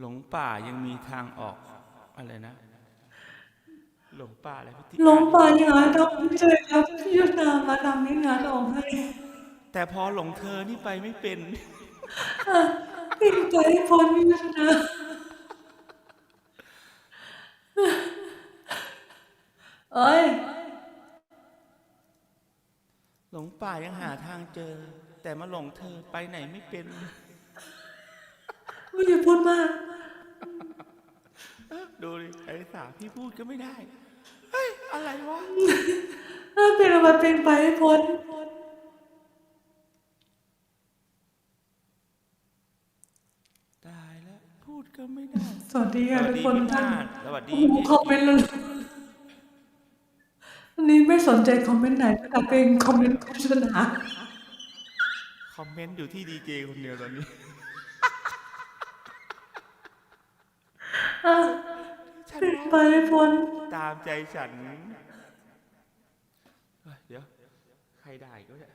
หลงป่ายังมีทางออกอะไรนะ หลงป่าอะไรพี่หลงป่ายังหาทางไม่เจอครับพี่ยุทธนามาทำให้งานออกให้แต่พอหลงเธอนี่ไปไม่เป็นพี่ใจให้พ้นพี่ยุทธนาเอ้ยหลงป่ายังหาทางเจอ แต่มาหลงเธอไปไหนไม่เป็นไม่อย่าพูดมาก ดูดิไอ้สาวพี่พูดก็ไม่ได้ เฮ้ย อะไรวะ ถ้าเป็นอะไรเป็นไปให้พ้นตายแล้วพูดก็ไม่ได้สวัสดีสค่ะวัสทุกดีคนพี่ท่าพานดสวัสดีโอ้โหคอมเมนต์เลยอันนี้ไม่สนใจคอมเมนต์ไหนแต่เป็นคอมเมนต์โฆษณาคอมเมนต์อยู่ที่ดีเจคนเดียวตอนนี้ อะ ฉัน เป็นไปให้พ้นตามใจฉันเฮ้ยเดี๋ยว ใครได้ก็ได้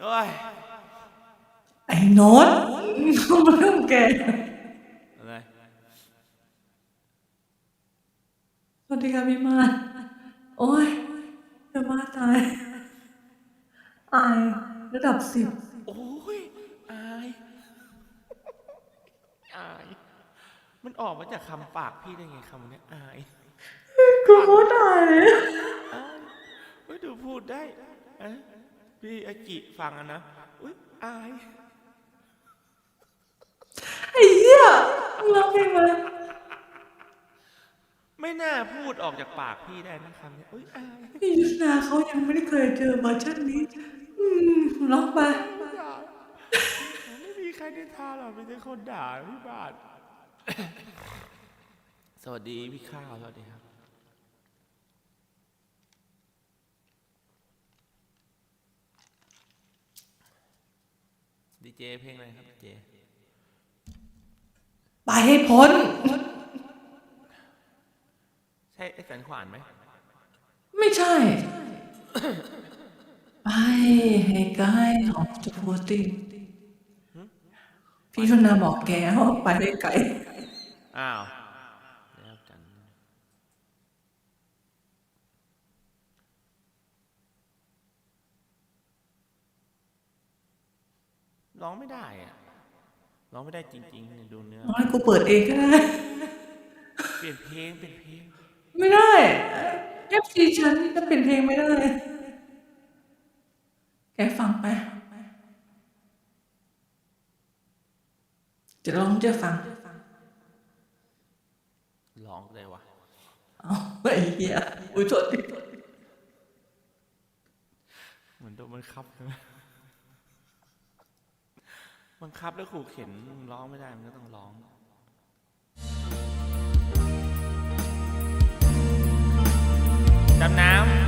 โอ้ยไอ้โน้ตมันเริ่มแก่อะไรสวัสดีค่ะพี่มานโอ้ยจะมาตายอาย ระดับสิบโอ้ยอายอาย มันออกมาจากคำปากพี่ได้ไงคำเนี้ยอายกูโคตรอายเลยอายเฮ้ยดูพูดได้เอ้ยพี่อากิฟังอะนะอุ้ยอาย ไอ้เหี้ยมึงร้องเพลงมา ไม่น่าพูดออกจากปากพี่ได้นะคำเนี้ยอุ้ยอายพี่ยุทธนาเขายังไม่ได้เคยเจอเวอร์ชันนี้ อืมร้องไปด่าไม่มีใครได้ทาหรอกมีแต่คนด่าพี่บาท สวัสดีพี่ข้าวสวัสดีครับ ดีเจเพลงอะไรครับดีเจ ไปให้พ้นใช่ไอ้สันขวานไหม ไม่ใช่ ไปให้ไกลออกจากโพสติ้งพี่ชนาบอกแกว่าไปให้ไกล อ้าวแล้วกัน ร้องไม่ได้อะร้องไม่ได้จริงๆเนี่ยดูเนื้อน้อยกูเปิดเองก็ได้ เปลี่ยนเพลงเปลี่ยนเพลงไม่ได้ เอฟซีฉันจะเป็นเพลงไม่ได้ แกฟังไป จะร้องจะฟังร้องเลยวะเอาไอ้เหี้ยอุ้ยโทษทีเหมือนโดนบังคับใช่ไหมบังคับแล้วขู่เข็นร้องไม่ได้มันก็ต้องร้อง น้ำ